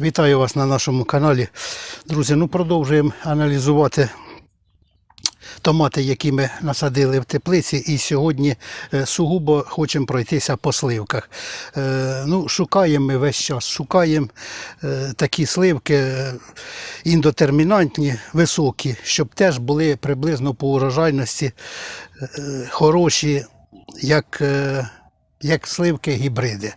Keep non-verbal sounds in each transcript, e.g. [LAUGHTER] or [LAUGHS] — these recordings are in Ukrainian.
Вітаю вас на нашому каналі. Друзі, ну продовжуємо аналізувати томати, які ми насадили в теплиці. І сьогодні е, сугубо хочемо пройтися по сливках. Е, Ну, шукаємо ми весь час, шукаємо е, такі сливки індотермінантні, високі, щоб теж були приблизно по урожайності хороші, як, як сливки гібриди.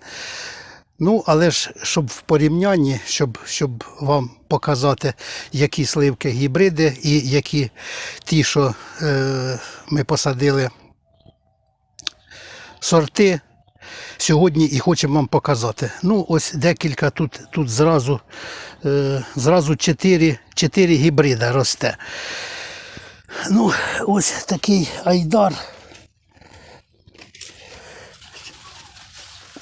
Ну, але ж щоб в порівнянні, щоб, щоб вам показати, які сливки гібриди і які ті, що е, ми посадили сорти, сьогодні і хочемо вам показати. Ну, ось декілька тут, тут зразу, е, зразу чотири, чотири гібрида росте. Ну, ось такий айдар.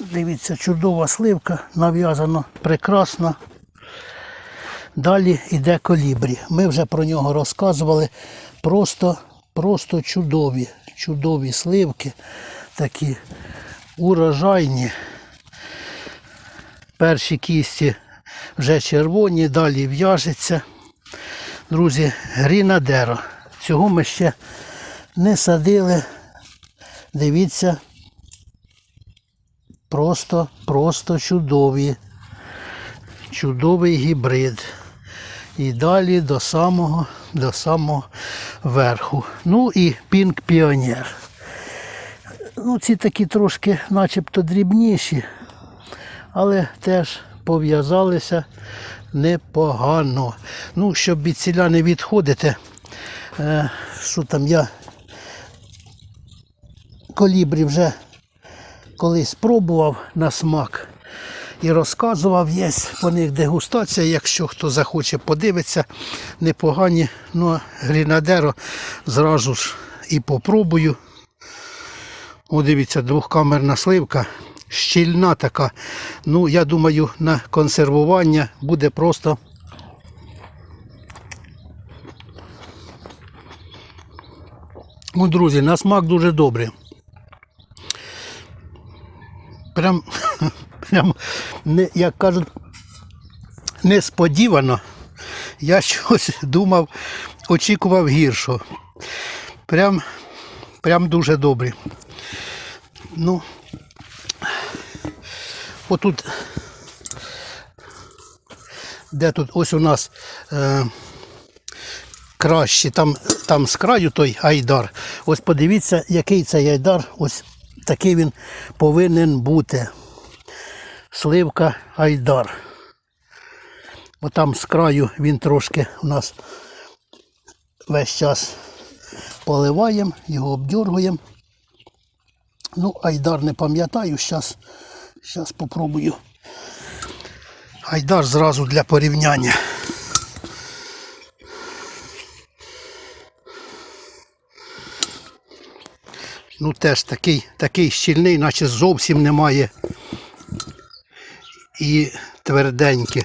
Дивіться, чудова сливка, нав'язано прекрасно. Далі йде колібрі. Ми вже про нього розказували. Просто, просто чудові, чудові сливки, такі урожайні. Перші кісті вже червоні, далі в'яжеться. Друзі, грінадеро. Цього ми ще не садили. Дивіться, просто, просто чудові. Чудовий гібрид. І далі до самого, до самого верху. Ну і Пінк Піонер. Ну, ці такі трошки начебто дрібніші, але теж пов'язалися непогано. Ну, щоб від ціля не відходити, е, що там я колібрі вже колись спробував на смак і розказував, є по них дегустація, якщо хто захоче подивитися, непогані. Ну, грінадеро зразу ж і попробую. О, дивіться, двохкамерна сливка, щільна така. Ну, я думаю, на консервування буде просто. Ну, друзі, на смак дуже добрий. Прям, [LAUGHS] прям не, як кажуть, несподівано. Я щось думав, очікував гіршого. Прям, прям дуже добрі. Ну, отут, де тут ось у нас е, краще, там, там з краю той айдар. Ось подивіться, який цей айдар, ось такий він повинен бути. Сливка айдар. Бо там з краю він трошки у нас весь час поливаємо, його обдергуємо. Ну, айдар не пам'ятаю, зараз попробую. Айдар зразу для порівняння. Ну теж такий, такий щільний, наче зовсім немає. І тверденький.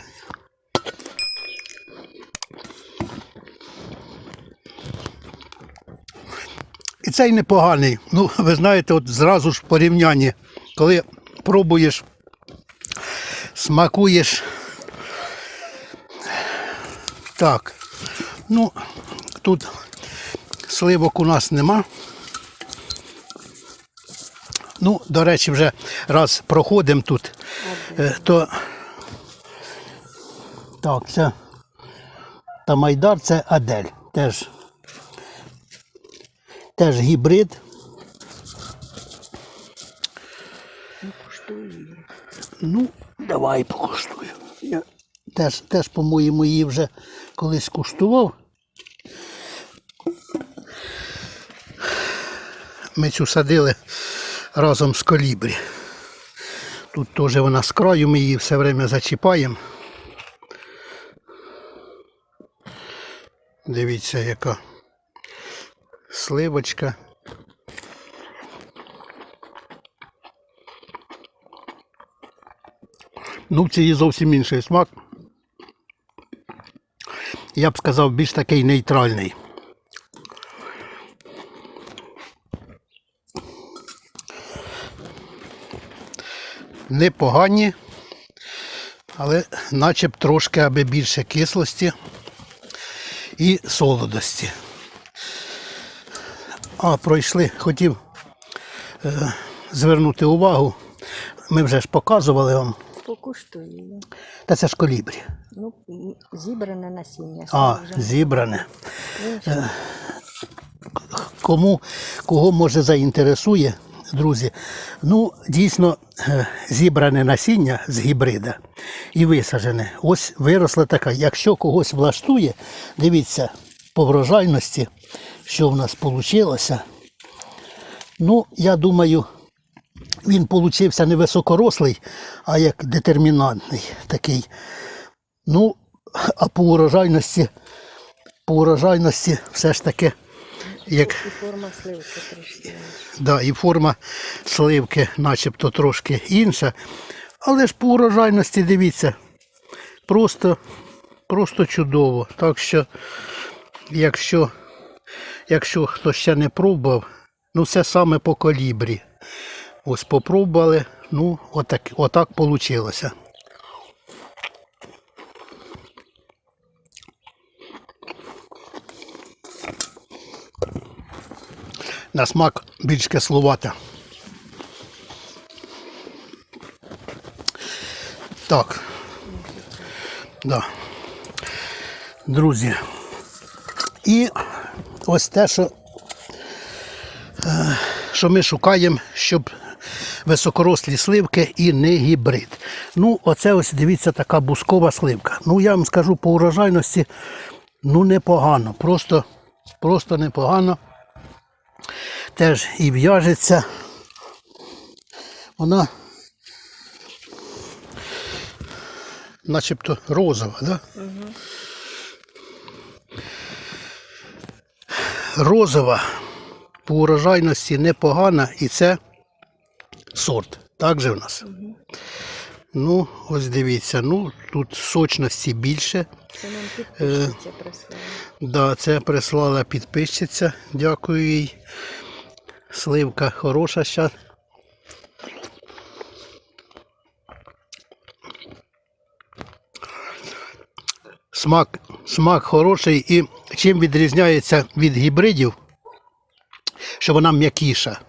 І цей непоганий. Ну, ви знаєте, от зразу ж в порівнянні, коли пробуєш, смакуєш. Так, ну, тут сливок у нас нема. Ну, до речі, вже раз проходимо тут, е, то так, це та Майдар це Адель. Теж, теж гібрид. Ну, давай покуштую. Я теж, теж по-моєму, її вже колись куштував. Ми цю садили разом з колібрі. Тут теж вона з краю, ми її все время зачіпаємо. Дивіться, яка сливочка. Ну, в цій зовсім інший смак. Я б сказав, більш такий нейтральний. Непогані. але наче б трошки аби більше кислості і солодості. А пройшли, хотів е, звернути увагу. Ми вже ж показували вам. Покуштуй її. Та це ж колібрі. Ну, зібране насіння. А, вже. зібране. Інше. Кому кого може заінтересує, друзі, ну дійсно е, зібране насіння з гібрида і висаджене. Ось виросла така. Якщо когось влаштує, дивіться по врожайності, що в нас вийшло. Ну, я думаю, він получився не високорослий, а як детермінантний такий. Ну, а по урожайності, по урожайності все ж таки, як І форма сливки трошки. Да, і форма сливки начебто трошки інша. Але ж по урожайності дивіться, просто, просто чудово. Так що, якщо, якщо хто ще не пробував, ну це саме по колібрі. Ось попробували, ну отак, отак вийшло. На смак більш кисловата. Так. Да. Друзі. І ось те, що, е, що ми шукаємо, щоб високорослі сливки і не гібрид. Ну, оце ось дивіться така бускова сливка. Ну, я вам скажу по урожайності, ну непогано. Просто, просто непогано теж і в'яжеться. Вона начебто розова, да? Розова по урожайності непогана і це сорт. Так же в нас? Ну, ось дивіться, ну тут сочності більше. Це нам підписчиця прислала. Да, це прислала підписчиця. Дякую їй. Сливка хороша зараз. Смак, смак хороший і чим відрізняється від гібридів, що вона м'якіша.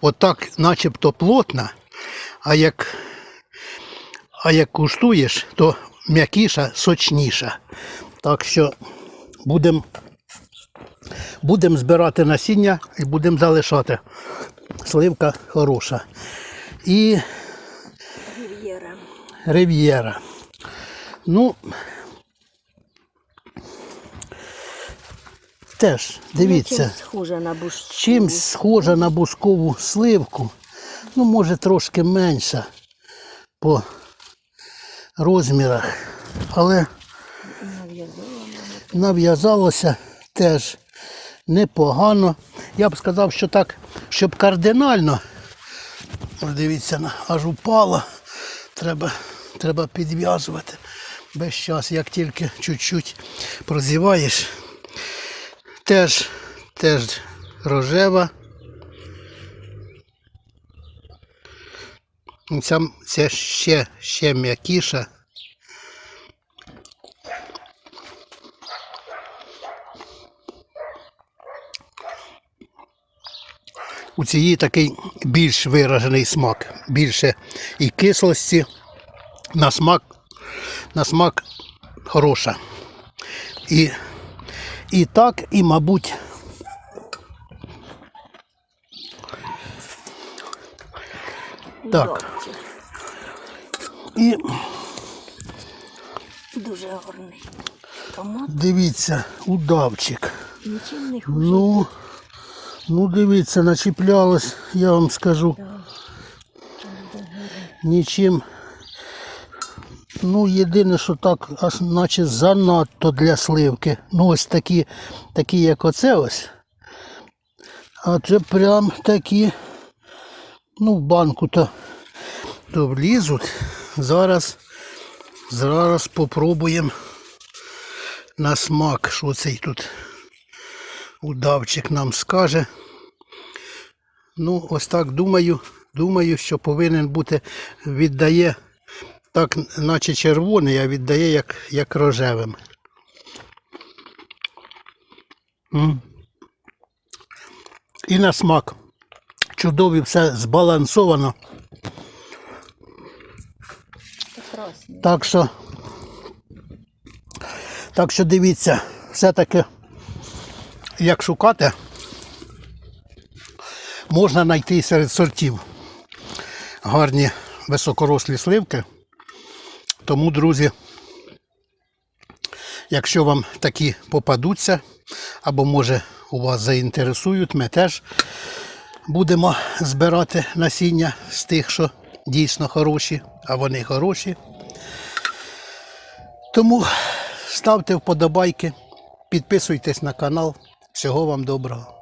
Отак, начебто плотна, а як, а як куштуєш, то м'якіша, сочніша. Так що будемо будем збирати насіння і будемо залишати. Сливка хороша. І Рів'єра. рив'єра. Ну, теж, дивіться, Чим схожа на бушку. чимсь схожа на бускову сливку. Ну, може, трошки менша по розмірах, але нав'язалося теж непогано. Я б сказав, що так, щоб кардинально. Дивіться, аж упало. Треба, треба підв'язувати. Без час, як тільки чуть-чуть прозіваєш. Теж, теж рожева. Ця, це ще, ще м'якіша. У цієї такий більш виражений смак. Більше і кислості. На смак, на смак хороша. І, і так, і, мабуть, так. І Дуже гарний. Томат дивіться, удавчик. нічим не хуже. Ну, ну дивіться, начіплялось, я вам скажу. Нічим. Ну, єдине, що так, аж наче занадто для сливки. Ну, ось такі, такі як оце ось. А це прям такі, ну, в банку то, то влізуть. Зараз, зараз попробуємо на смак, що цей тут удавчик нам скаже. Ну, ось так думаю. Думаю, що повинен бути, віддає так, наче червоний, а віддає як, як рожевим. М. І на смак. Чудові, все збалансовано. Так що, так що дивіться, все-таки, як шукати, можна знайти серед сортів гарні високорослі сливки. Тому, друзі, якщо вам такі попадуться, або може у вас заінтересують, ми теж будемо збирати насіння з тих, що дійсно хороші, а вони хороші. Тому ставте вподобайки, підписуйтесь на канал. Всього вам доброго.